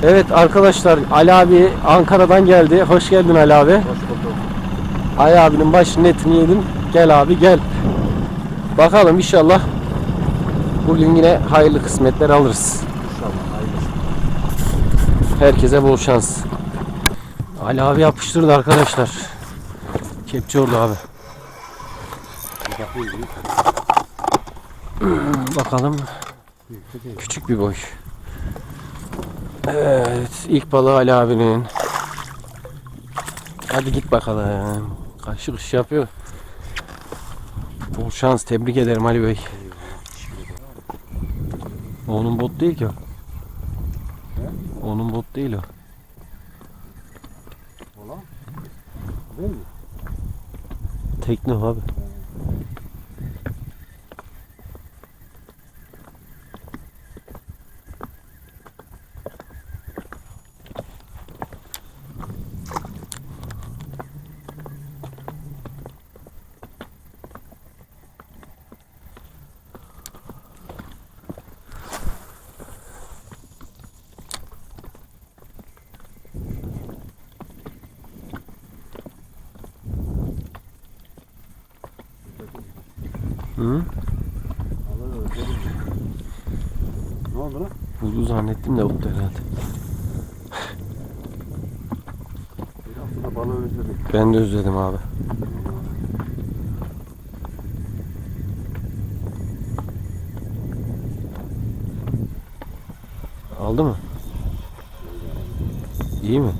Evet arkadaşlar Ali abi Ankara'dan geldi. Hoş geldin Ali abi. Hoş bulduk. Ali abinin başının etini yedim. Gel abi gel. Bakalım inşallah bugün yine hayırlı kısmetler alırız. İnşallah hayırlısı. Herkese bol şans. Ali abi yapıştırdı arkadaşlar. Kepçe orada abi. Bakalım küçük bir boy. Evet ilk balığı Ali abinin. Hadi git bakalım. Kaşı kış yapıyor. Bol şans tebrik ederim Ali Bey. Onun bot değil ki. Onun bot değil o. Tekne abi. Hı? Ne oldu lan? Buldu zannettim de bottu herhalde. Balığı özledim. Ben de özledim abi. Aldı mı? İyi mi?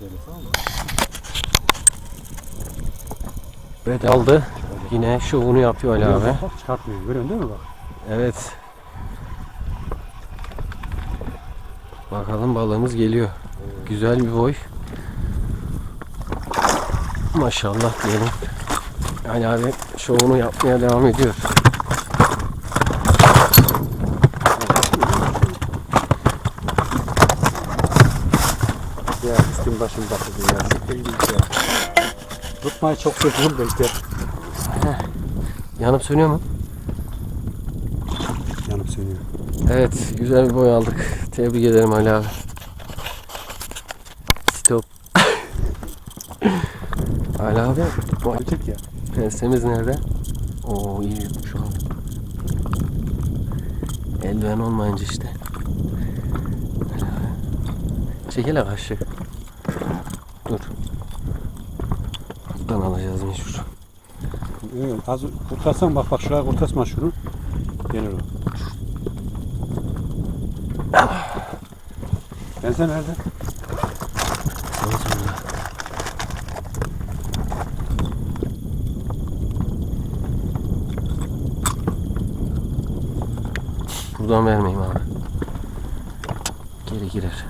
Delisi ama. Evet aldı. Yine şovunu yapıyor Ali abi. Bak çıkartmıyor. Görüyorsun değil mi bak? Evet. Bakalım balığımız geliyor. Güzel bir boy. Maşallah diyelim. Ali abi şovunu yapmaya devam ediyor. Ya üstüm başım bakıldı ya. Tutmayı çok seviyorum da işte. Yanıp sönüyor mu? Yanıp sönüyor. Evet, güzel bir boy aldık. Tebrik ederim Ali abi. Stop. Ali abi, o Ölecek ya. pensemiz nerede? Oo iyi yutmuş abi. Eldiven olmayınca işte. Çekil hele kaşı. Dur. Buradan alacağız mecbur. Evet, az kurtarsan bak bak şuraya kurtarsma şunu. Gelir o. Ben sen nerede? Ağzımda. Buradan vermeyeyim abi. Geri girer.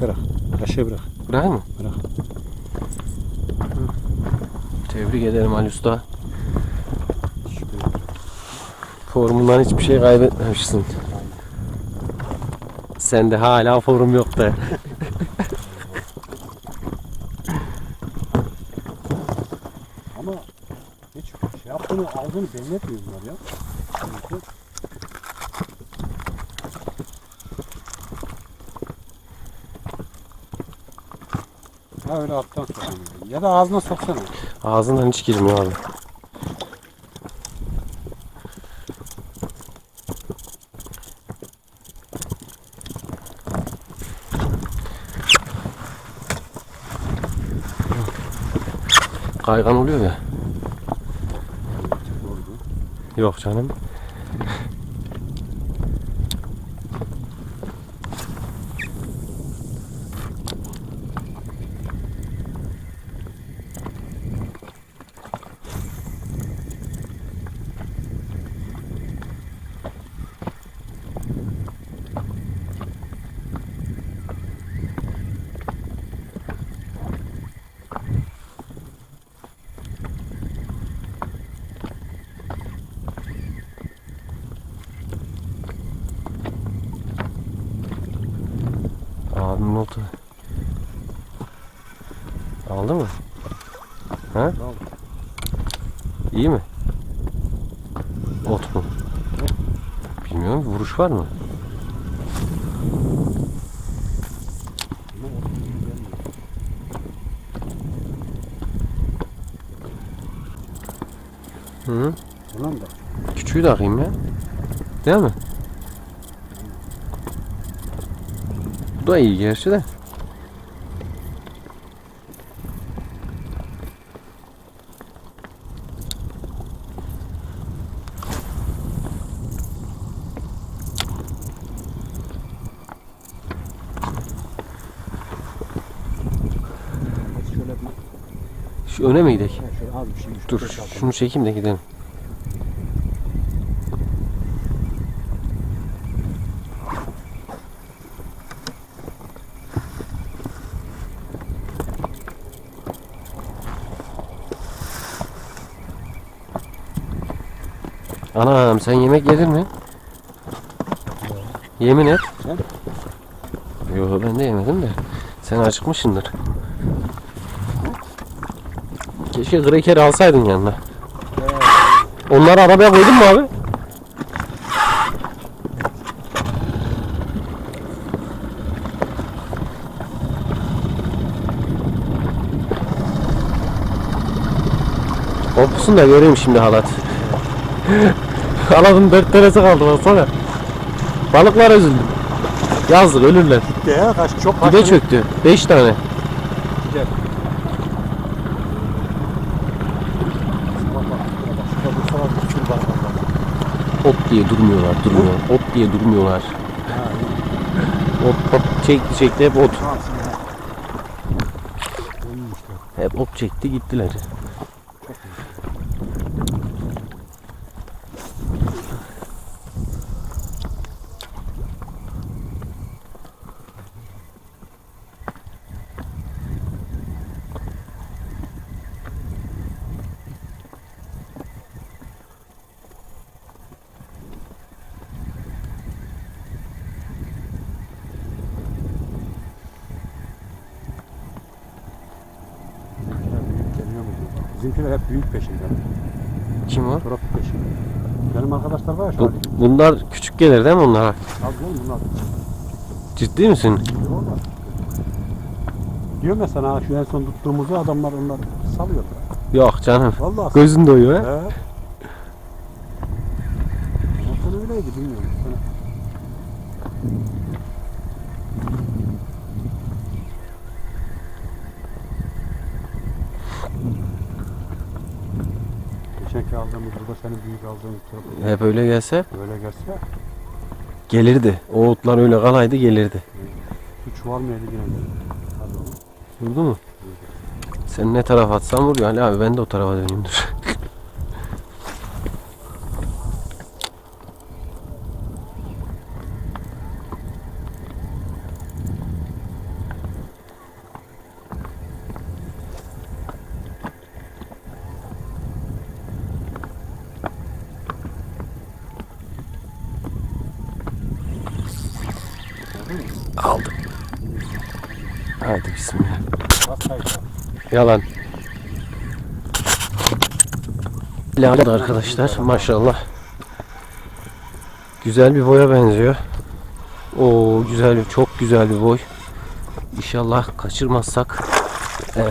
Bırak. Aşağı bırak. Bırakayım mı? Bırak. Tebrik ederim Ali Usta. Formundan hiçbir şey kaybetmemişsin. Sende hala form yok da. Ama hiç şey yaptığını aldığını belli etmiyor bunlar ya. Ha öyle alttan soksana. Ya da ağzına soksana. Ağzından hiç girmiyor abi. Kaygan oluyor ya. Yok canım. Notu. Aldı mı? Ha? İyi mi? Ot mu? Bilmiyorum vuruş var mı? Hı? Ulan da. Küçüğü de akayım ya. Değil mi? Da iyi gerçi de. Şu öne mi gidelim? Şey. Dur şunu çekeyim de gidelim. Anam sen yemek yedin mi? Yemin et. Yok ben de yemedim de. Sen acıkmışsındır. Keşke kreker alsaydın yanına. Onları arabaya koydun mu abi? Kopsun da göreyim şimdi halat. Halatın dört tanesi kaldı baksana. Balıklar üzüldü. Yazdık ölürler. Ya kaç çok Dibe çöktü. Beş tane. Gel. Ot diye durmuyorlar, durmuyor. Ot diye durmuyorlar. Ot, ot çekti çekti hep ot. Hep ot çekti gittiler. Çok iyi. Bizimkiler büyük geliyor mu diyor. Bizimkiler hep büyük peşinde. Kim o? Profit peşinde. Benim arkadaşlar var ya şu Bu, an. bunlar küçük gelir değil mi onlara? Al oğlum bunlar. Ciddi misin? Ya sana şu en son tuttuğumuzu adamlar onlar salıyorlar. Yok canım. Vallahi. Gözün doyuyor ha. He. Zaten öyleydi bilmiyorum. Sana... Geçenki aldığımız burada senin büyük aldığın çok Hep öyle gelse böyle gelse gelirdi. O otlar öyle kalaydı gelirdi. şu çuval mı? Hadi oğlum. Vurdu mu? Sen ne tarafa atsan vuruyor Ali abi ben de o tarafa döneyim dur. Hadi bismillah. Bak kayıt. Yalan. Lanet arkadaşlar maşallah. Güzel bir boya benziyor. Oo güzel bir çok güzel bir boy. İnşallah kaçırmazsak. Al.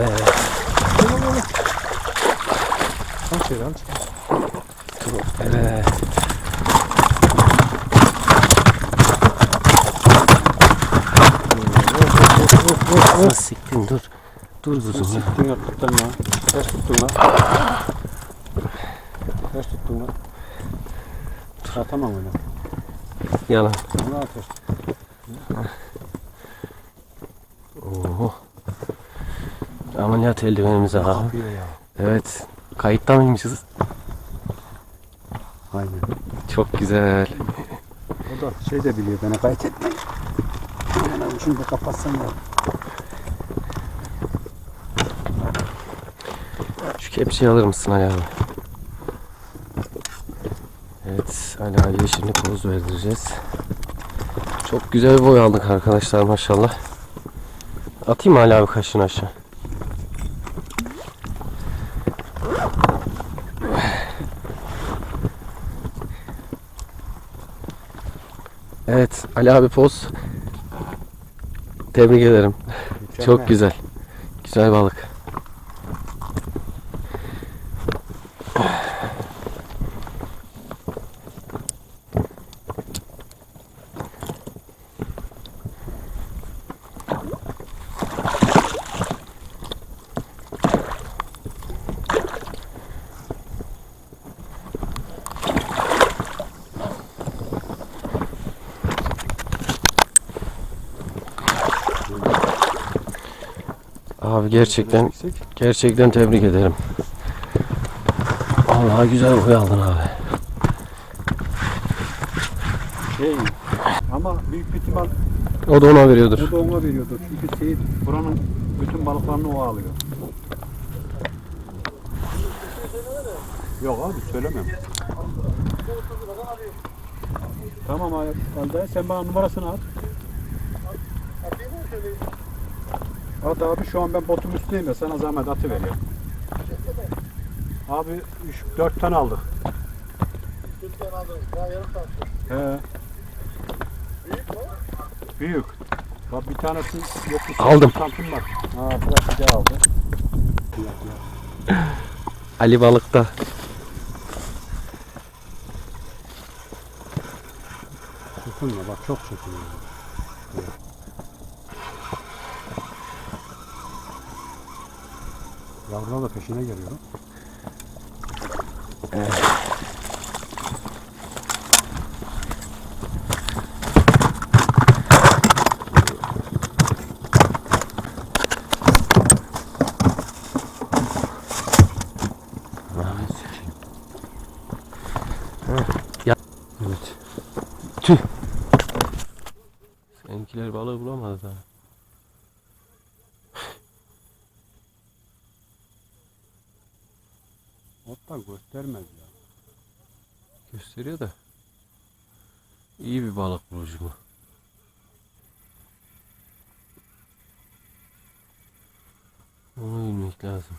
evet. Nasıl siktin dur. Dur kuzum ya. sıktın ya tuttun lan. Ters tuttun lan. Ters tuttun lan. Ha tamam öyle. Yalan. Al ters. Oo. Ameliyat. Kapıyor ya. Evet. Kayıtta mıymışız? Aynen. Çok güzel. O da şey de biliyor bana kayıt etmeyi. Da kapatsan ya. Şu kepçeyi alır mısın Ali abi? Evet, Ali abiye şimdi poz verdireceğiz. Çok güzel bir boy aldık arkadaşlar maşallah. Atayım mı Ali abi kaşını aşağı? Evet Ali abi poz. Tebrik ederim. Çok güzel. Güzel balık. Abi gerçekten gerçekten tebrik ederim. Vallahi güzel boy aldın abi. Şey, ama büyük bir ihtimal O da ona veriyordur. o da ona veriyordur. Çünkü Seyit buranın bütün balıklarını o alıyor. Yok abi söylemem. Tamam abi. Sen bana numarasını at. At abi şu an ben botun üstündeyim de sana zahmet atı veriyorum. Abi 3 4 tane aldık. He. Büyük. Bak bir tanesi yok. Aldım. Santim var. Ha bir aldı. Ali balıkta. Çırpınma bak çok çırpınıyor. Yavrular da peşine geliyor. Ya. Evet. Seninkiler balığı bulamadı daha. Hatta göstermez ya. Gösteriyor da. İyi bir balık bulucu mu? Onu bilmek lazım.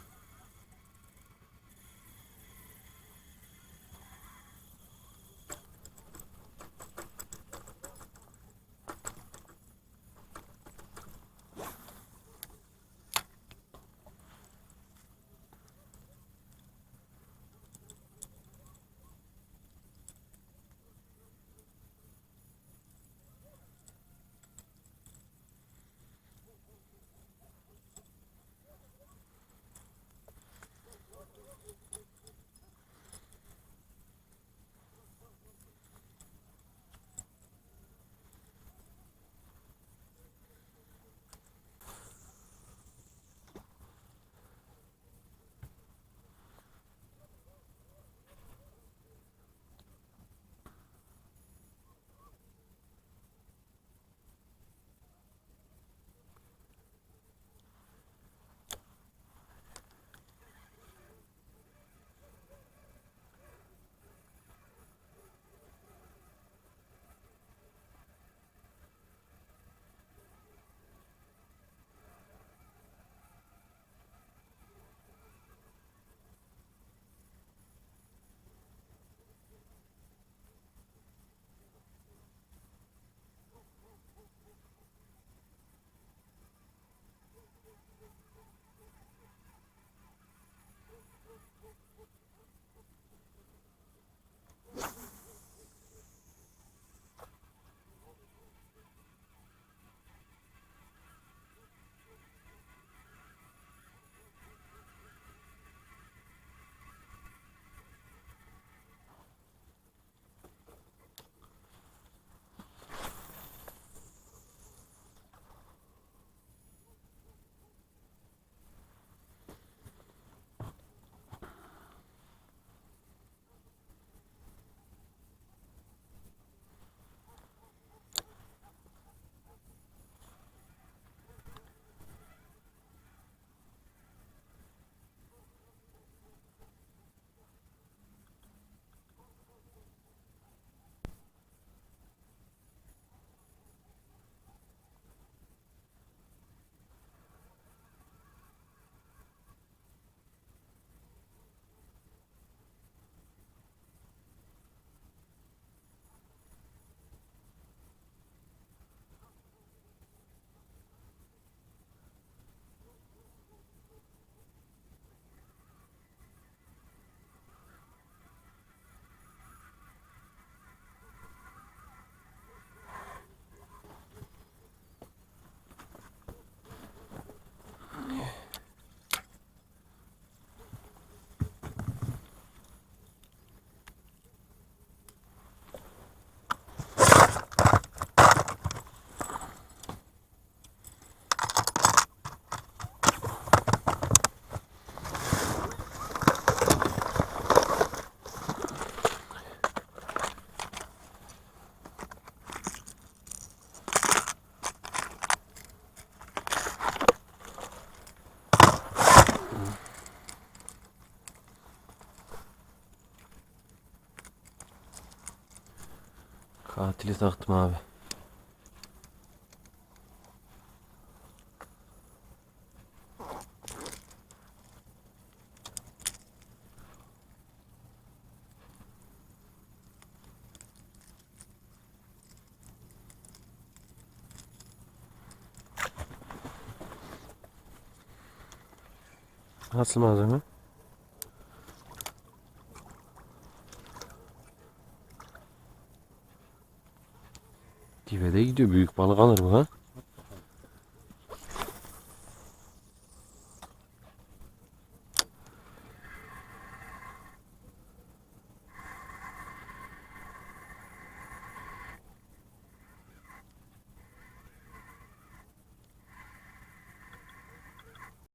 Katili taktım abi. Nasıl malzeme? Dibe de gidiyor. Büyük balık alır bu ha.